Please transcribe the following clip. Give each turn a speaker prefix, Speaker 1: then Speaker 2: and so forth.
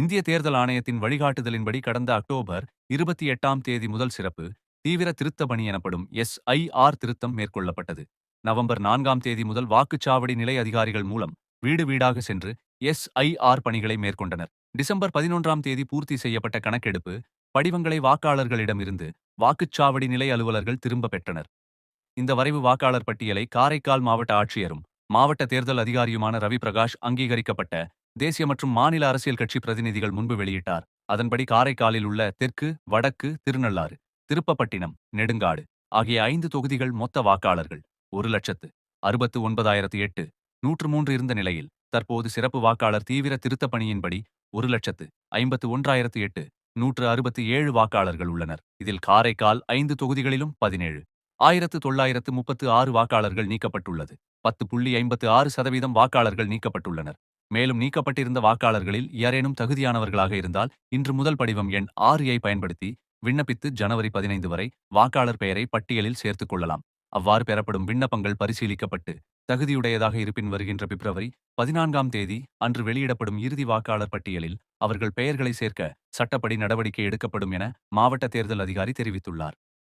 Speaker 1: இந்திய தேர்தல் ஆணையத்தின் வழிகாட்டுதலின்படி கடந்த அக்டோபர் இருபத்தி எட்டாம் தேதி முதல் சிறப்பு தீவிர திருத்த பணி எனப்படும் எஸ்ஐஆர் திருத்தம் மேற்கொள்ளப்பட்டது நவம்பர் நான்காம் தேதி முதல் வாக்குச்சாவடி நிலை அதிகாரிகள் மூலம் வீடு வீடாக சென்று எஸ்ஐஆர் பணிகளை மேற்கொண்டனர் டிசம்பர் பதினொன்றாம் தேதி பூர்த்தி செய்யப்பட்ட கணக்கெடுப்பு படிவங்களை வாக்காளர்களிடமிருந்து வாக்குச்சாவடி நிலை அலுவலர்கள் திரும்ப பெற்றனர் இந்த வரைவு வாக்காளர் பட்டியலை காரைக்கால் மாவட்ட ஆட்சியரும் மாவட்ட தேர்தல் அதிகாரியுமான ரவி பிரகாஷ் அங்கீகரிக்கப்பட்ட தேசிய மற்றும் மாநில அரசியல் கட்சி பிரதிநிதிகள் முன்பு வெளியிட்டார் அதன்படி காரைக்காலில் உள்ள தெற்கு வடக்கு திருநள்ளாறு திருப்பப்பட்டினம் நெடுங்காடு ஆகிய ஐந்து தொகுதிகள் மொத்த வாக்காளர்கள் ஒரு லட்சத்து அறுபத்து ஒன்பதாயிரத்து எட்டு நூற்று மூன்று இருந்த நிலையில் தற்போது சிறப்பு வாக்காளர் தீவிர திருத்தப் பணியின்படி ஒரு லட்சத்து ஐம்பத்து ஒன்றாயிரத்து எட்டு நூற்று அறுபத்தி ஏழு வாக்காளர்கள் உள்ளனர் இதில் காரைக்கால் ஐந்து தொகுதிகளிலும் பதினேழு ஆயிரத்து தொள்ளாயிரத்து முப்பத்து ஆறு வாக்காளர்கள் நீக்கப்பட்டுள்ளது பத்து புள்ளி ஐம்பத்து ஆறு சதவீதம் வாக்காளர்கள் நீக்கப்பட்டுள்ளனர் மேலும் நீக்கப்பட்டிருந்த வாக்காளர்களில் யாரேனும் தகுதியானவர்களாக இருந்தால் இன்று முதல் படிவம் எண் ஆறு ஐ பயன்படுத்தி விண்ணப்பித்து ஜனவரி பதினைந்து வரை வாக்காளர் பெயரை பட்டியலில் சேர்த்துக் கொள்ளலாம் அவ்வாறு பெறப்படும் விண்ணப்பங்கள் பரிசீலிக்கப்பட்டு தகுதியுடையதாக இருப்பின் வருகின்ற பிப்ரவரி பதினான்காம் தேதி அன்று வெளியிடப்படும் இறுதி வாக்காளர் பட்டியலில் அவர்கள் பெயர்களை சேர்க்க சட்டப்படி நடவடிக்கை எடுக்கப்படும் என மாவட்ட தேர்தல் அதிகாரி தெரிவித்துள்ளார்